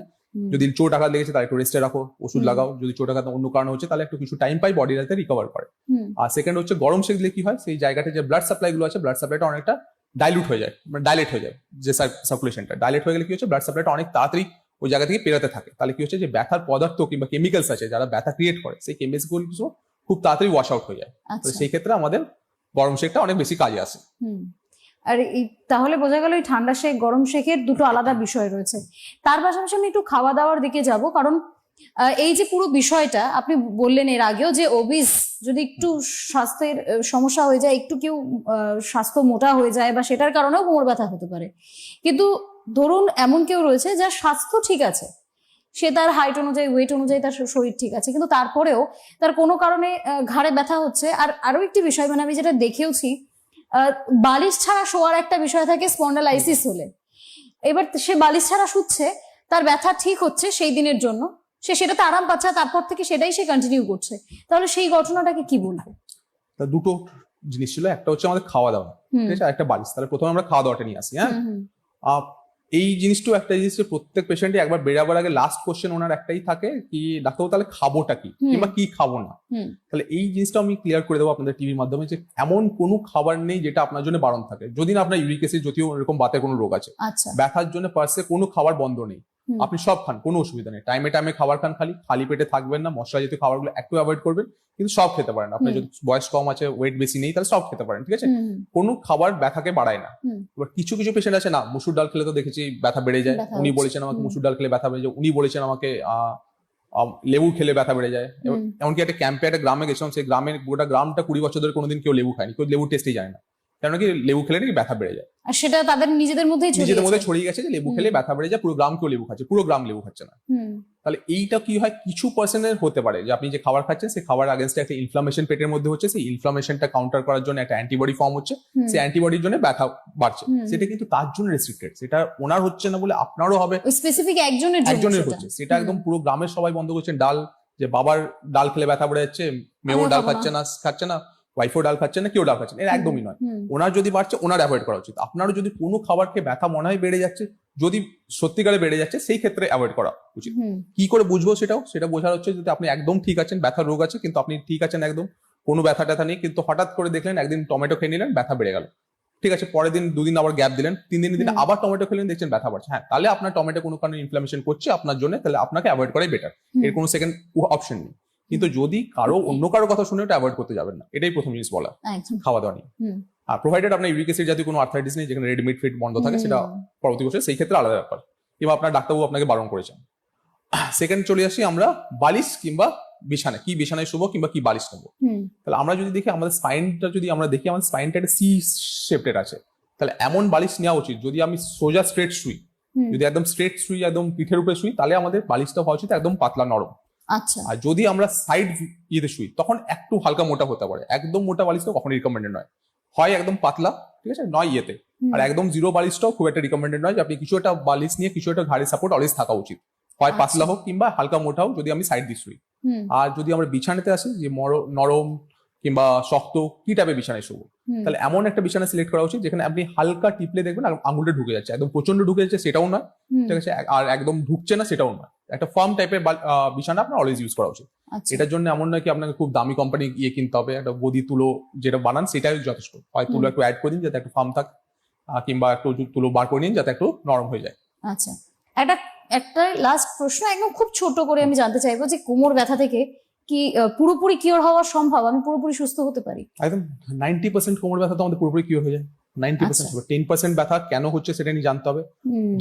যদি চোট আঘাত লেগেছে তাহলে একটু রেস্টে রাখো ওষুধ লাগাও যদি চোট আঘাত অন্য কারণে হচ্ছে তাহলে একটু কিছু টাইম পাই বডি যাতে রিকভার করে। আর সেকেন্ড হচ্ছে গরম সেক দিলে কি হয় সেই জায়গাটা যে ব্লাড সাপ্লাই গুলো আছে ব্লাড সাপ্লাইটা অনেকটা ডাইলুট হয়ে যায় মানে ডাইলেট হয়ে যায় যে সার্কুলেশনটা ডাইলেট হয়ে গেলে কি হচ্ছে ব্লাড সাপ্লাইটা অনেক তাড়াতাড়ি ওই জায়গা থেকে পেরোতে থাকে। তাহলে কি হচ্ছে যে ব্যথার পদার্থ কিংবা কেমিক্যালস আছে যারা ব্যথা ক্রিয়েট করে সেই কেমিক্যালসগুলো খুব তাড়াতাড়ি ওয়াশ আউট হয়ে যায়। তো আচ্ছা সেই ক্ষেত্রে আমাদের গরম শেকটা অনেক বেশি কাজে আসে। আর এই তাহলে বোঝা গেল এই ঠান্ডা শেক গরম শেকের দুটো আলাদা বিষয় রয়েছে। তার পাশাপাশি আমি একটু খাওয়া দাওয়ার দিকে যাব কারণ এই যে পুরো বিষয়টা আপনি বললেন এর আগেও যে ওবিস যদি একটু স্বাস্থ্যের সমস্যা হয়ে যায় একটু কেউ স্বাস্থ্য মোটা হয়ে যায় বা সেটার কারণেও কোমর ব্যথা হতে পারে। কিন্তু ধরুন এমন কেউ রয়েছে যার স্বাস্থ্য ঠিক আছে। সে তার হাইট অনুযায়ী ওয়েট অনুযায়ী তার শরীর ঠিক আছে কিন্তু তারপরেও তার কোনো কারণে ঘাড়ে ব্যথা হচ্ছে। আর আরও একটি বিষয় মানে আমি যেটা দেখেওছি বালিশ ছাড়া শোয়ার একটা বিষয় থাকে স্পন্ডালাইসিস হলে এবার সে বালিশ ছাড়া শুচ্ছে তার ব্যথা ঠিক হচ্ছে সেই দিনের জন্য সে সেটাতে আরাম পাচ্ছে তারপর থেকে সেটাই সে কন্টিনিউ করছে। তাহলে সেই ঘটনাটাকে কি বলব? তা দুটো জিনিস ছিল একটা হচ্ছে আমাদের খাওয়া দাওয়া ঠিক আছে? একটা বালিশ তাহলে প্রথমে আমরা খাওয়া দাওয়াটা নিয়ে আসি হ্যাঁ? এই জিনিসটাও একটা জিনিস প্রত্যেক পেশেন্টে একবার বেরাবার আগে লাস্ট কোশ্চেন ওনার একটাই থাকে কি ডাক্তারবাবু তাহলে খাবোটা কি। কিংবা কি খাব না? তাহলে এই জিনিসটা আমি ক্লিয়ার করে দেবো আপনাদের টিভির মাধ্যমে যে এমন কোনো খাবার নেই যেটা আপনার জন্য বারণ থাকে। যদি না আপনার ইউরিক অ্যাসিড যদিও এরকম বাতের কোনো রোগ আছে। আচ্ছা। ব্যথার জন্য পার্সে কোনো খাবার বন্ধ নেই। আপনি সব খান কোনো অসুবিধা নেই। টাইমে টাইমে খাবার খান খালি খালি পেটে থাকবেন না মশলা জাতীয় খাবারগুলো একটু অ্যাভয়েড করবেন কিন্তু সব খেতে পারেন। আপনার যদি বয়স কম আছে ওয়েট বেশি নেই তাহলে সব খেতে পারেন ঠিক আছে? কোনো খাবার ব্যথাকে বাড়ায় না। এবার কিছু কিছু পেশেন্ট আছে না মুসুর ডাল খেলে তো দেখেছি ব্যথা বেড়ে যায়। উনি বলেছেন আমাকে। মুসুর ডাল খেলে ব্যথা বেড়ে যায়। উনি বলেছেন আমাকে লেবু খেলে ব্যথা বেড়ে যায়। এমনকি একটা ক্যাম্পে একটা গ্রামে গেছিলাম সেই গ্রামের গোটা গ্রামটা কুড়ি বছর ধরে কোনোদিন কেউ লেবু খায়নি কেউ লেবু টেস্টই জানে না। কেন কি লেবু খেলে নাকি ব্যথা বেড়ে যায়। আর সেটা তাদের নিজেদের মধ্যেই নিজেদের মধ্যে ছড়িয়ে গেছে যে লেবু খেলে ব্যথা বেড়ে যায় পুরো গ্রাম কেউ লেবু খাচ্ছে পুরো গ্রাম লেবু খাচ্ছে না। তাহলে এইটা কি হয়? কিছু পার্সেন্টের হতে পারে যে আপনি যে খাবার খাচ্ছেন সেই খাবার আগেনস্টে একটা ইনফ্লামেশন পেটের মধ্যে হচ্ছে সেই ইনফ্লামেশনটা কাউন্টার করার জন্য একটা অ্যান্টিবডি ফর্ম হচ্ছে সেই অ্যান্টিবডির জন্য ব্যথা বাড়ছে। সেটা কিন্তু তার জন্য রেস্ট্রিক্টেড সেটা ওনার হচ্ছে না বলে আপনারও হবে। স্পেসিফিক একজনের একজনের হচ্ছে। সেটা একদম পুরো গ্রামের সবাই বন্ধ করছেন ডাল যে বাবার ডাল খেলে ব্যথা বেড়ে যাচ্ছে মেয়েও ডাল খাচ্ছে না খাচ্ছে না। ওয়াইফও ডাল খাচ্ছে না কেউ ডাল খাচ্ছে না এর একদমই নয়। ওনার যদি বাড়ছে ওনার অ্যাভয়েড করা উচিত। আপনারও যদি কোনো খাবার খেয়ে ব্যথা মনে হয় বেড়ে যাচ্ছে যদি সত্যিকারে বেড়ে যাচ্ছে সেই ক্ষেত্রে অ্যাভয়েড করা উচিত। কি করে বুঝব সেটাও? সেটা বোঝার হচ্ছে যদি আপনি একদম ঠিক আছেন ব্যথার রোগ আছে কিন্তু আপনি ঠিক আছেন একদম কোনো ব্যথা ট্যাথা নেই কিন্তু হঠাৎ করে দেখলেন একদিন টমেটো খেয়ে নিলেন ব্যথা বেড়ে গেল। ঠিক আছে পরের দিন দুদিন আবার গ্যাপ দিলেন তিন দিন দিন আবার টমেটো খেলেন দেখছেন ব্যথা বাড়ছে। হ্যাঁ তাহলে আপনার টমেটো কোনো কারণে ইনফ্লামেশন করছে আপনার জন্য তাহলে আপনাকে অ্যাভয়েড করাই বেটার। এর কোনো সেকেন্ড অপশন নেই। কিন্তু যদি কারও অন্য কারও কথা শুনে ওটা অ্যাভয়েড করতে যাবেন না। এটাই প্রথম জিনিস বলা। খাওয়া দাওয়া নিয়ে। আর প্রোভাইডেড আপনার ইউরিক অ্যাসিড জাতীয় কোনো আর্থাইটিস নেই যেখানে রেডিমেড ফিট বন্ধ থাকে সেটা পরবর্তী বছর সেই ক্ষেত্রে আলাদা ব্যাপার। কিংবা আপনার ডাক্তারবাবু আপনাকে বারণ করেছেন। সেকেন্ড চলে আসি আমরা বালিশ কিংবা বিছানা। কি বিছানায় শুবো কিংবা কি বালিশ নেব? তাহলে আমরা যদি দেখি আমাদের স্পাইনটা যদি আমরা দেখি আমাদের স্পাইনটা একটা সি শেপটেড আছে। তাহলে এমন বালিশ নেওয়া উচিত যদি আমি সোজা স্ট্রেট শুই। যদি একদম স্ট্রেট শুই একদম পিঠের উপরে শুই তাহলে আমাদের বালিশটা হওয়া উচিত একদম পাতলা নরম। আচ্ছা। আর যদি আমরা সাইড ইয়েতে শুই তখন একটু হালকা মোটা হতে পারে। একদম মোটা বালিশ তো কখনোই রিকমেন্ডেড নয়। হয় একদম পাতলা ঠিক আছে? নয় ইয়েতে। আর একদম জিরো বালিশটাও খুব একটা রিকমেন্ডেড নয় যে আপনি কিছু একটা বালিশ নিয়ে কিছু একটা ঘাড়ে সাপোর্ট অলওয়েজ থাকা উচিত। হয় পাতলা আচ্ছা। হোক কিংবা হালকা মোটা হোক যদি আমি সাইড দিয়ে শুই। আর যদি আমরা বিছানাতে আসি যে মর- নরম কিংবা শক্ত কি টাইপের বিছানায় শুবো? তাহলে এমন একটা বিছানা সিলেক্ট করা উচিত যেখানে আপনি হালকা টিপলে দেখবেন আর আঙুলটা ঢুকে যাচ্ছে। একদম প্রচণ্ড ঢুকে যাচ্ছে সেটাও নয়। ঠিক আছে? আর একদম ঢুকছে না সেটাও নয়। একটা ফার্ম টাইপের বিছানা আপনার অলওয়েজ ইউজ করা উচিত। আচ্ছা। এটার জন্য এমন নয় কি আপনাকে খুব দামি কোম্পানি ইয়ে কিনতে হবে একটা গদি তুলো যেটা বানান সেটাই যথেষ্ট। হয় তুলো একটু অ্যাড করে দিন যাতে একটু ফার্ম থাক কিংবা একটু তুলো বার করে নিন যাতে একটু নরম হয়ে যায়। আচ্ছা। একটা একটা লাস্ট প্রশ্ন একদম খুব ছোট করে আমি জানতে চাইব যে কোমর ব্যথা থেকে কি পুরোপুরি কিওর হওয়া সম্ভব? আমি পুরোপুরি সুস্থ হতে পারি। একদম নাইনটি পার্সেন্ট কোমর ব্যথা তো আমাদের পুরোপুরি কিওর হয়ে যায়। Ninety percent. টেন পার্সেন্ট ব্যথা কেন হচ্ছে সেটা নিয়ে জানতে হবে।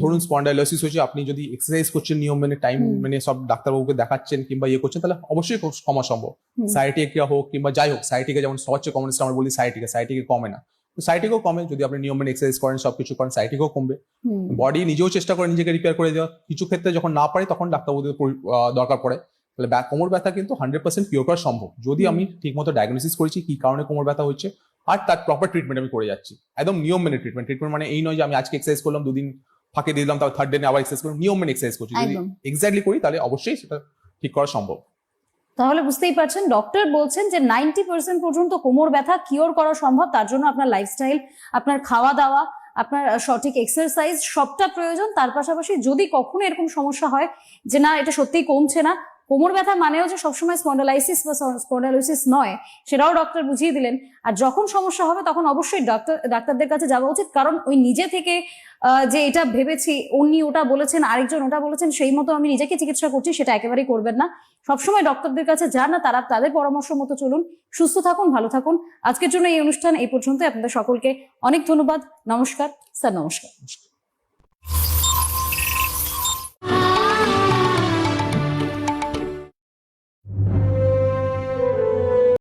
ধরুন স্পন্ডাইলোসিস হচ্ছে আপনি যদি এক্সারসাইজ করছেন নিয়ম মেনে টাইম। মেনে সব ডাক্তারবাবুকে দেখাচ্ছেন কিংবা ইয়ে করছেন তাহলে অবশ্যই কমা সম্ভব। সাইটিকা হোক কিংবা যাই হোক সাইটিকা যেমন সবচেয়ে কমন আমরা বলি সাইটিকা সাইটিকে কমে না। সাইটিকও কমে যদি আপনি নিয়ম মেনে এক্সারসাইজ করেন সবকিছু করেন সাইটিকও কমবে। বডি নিজেও চেষ্টা করে নিজেকে রিপেয়ার করে দেওয়া কিছু ক্ষেত্রে যখন না পারে তখন ডাক্তারবাবুদের দরকার পড়ে। তাহলে কোমর ব্যথা কিন্তু হান্ড্রেড পার্সেন্ট কিওর করা সম্ভব। যদি। আমি ঠিকমতো ডায়াগনোসিস করেছি কি কারণে কোমর ব্যথা হচ্ছে আর তার প্রপার ট্রিটমেন্ট আমি করে যাচ্ছি। একদম নিয়ম মেনে ট্রিটমেন্ট ট্রিটমেন্ট মানে এই নয় যে আমি আজকে এক্সারসাইজ করলাম দুদিন ফাঁকে দিয়ে দিলাম তারপর থার্ড ডে আবার এক্সারসাইজ করলাম। নিয়ম মেনে এক্সারসাইজ করছি। যদি এক্স্যাক্টলি করি তাহলে অবশ্যই সেটা ঠিক করা সম্ভব। তাহলে বুঝতেই পারছেন ডক্টর বলছেন যে নাইনটি পার্সেন্ট পর্যন্ত কোমর ব্যথা কিওর করা সম্ভব। তার জন্য আপনার লাইফস্টাইল আপনার খাওয়া দাওয়া আপনার সঠিক এক্সারসাইজ সবটা প্রয়োজন। তার পাশাপাশি যদি কখনো এরকম সমস্যা হয় যে না এটা সত্যিই কমছে না কোমর ব্যথা মানেও যে সবসময় স্পন্ডালাইসিস বা স্পন্ডালোসিস নয়, সেটাও ডক্টর বুঝিয়ে দিলেন। আর যখন সমস্যা হবে, তখন অবশ্যই ডাক্তার ডাক্তারদের কাছে যাওয়া উচিত। কারণ ওই নিজে থেকে যে এটা ভেবেছি উনি ওটা বলেছেন, আরেকজন ওটা বলেছেন, সেই মতো আমি নিজেকে চিকিৎসা করছি, সেটা একেবারেই করবেন না। সবসময় ডক্টরদের কাছে যান না, তারা তাদের পরামর্শ মতো চলুন। সুস্থ থাকুন, ভালো থাকুন। আজকের জন্য এই অনুষ্ঠান এই পর্যন্ত আপনাদের সকলকে অনেক ধন্যবাদ। নমস্কার, স্যার, নমস্কার।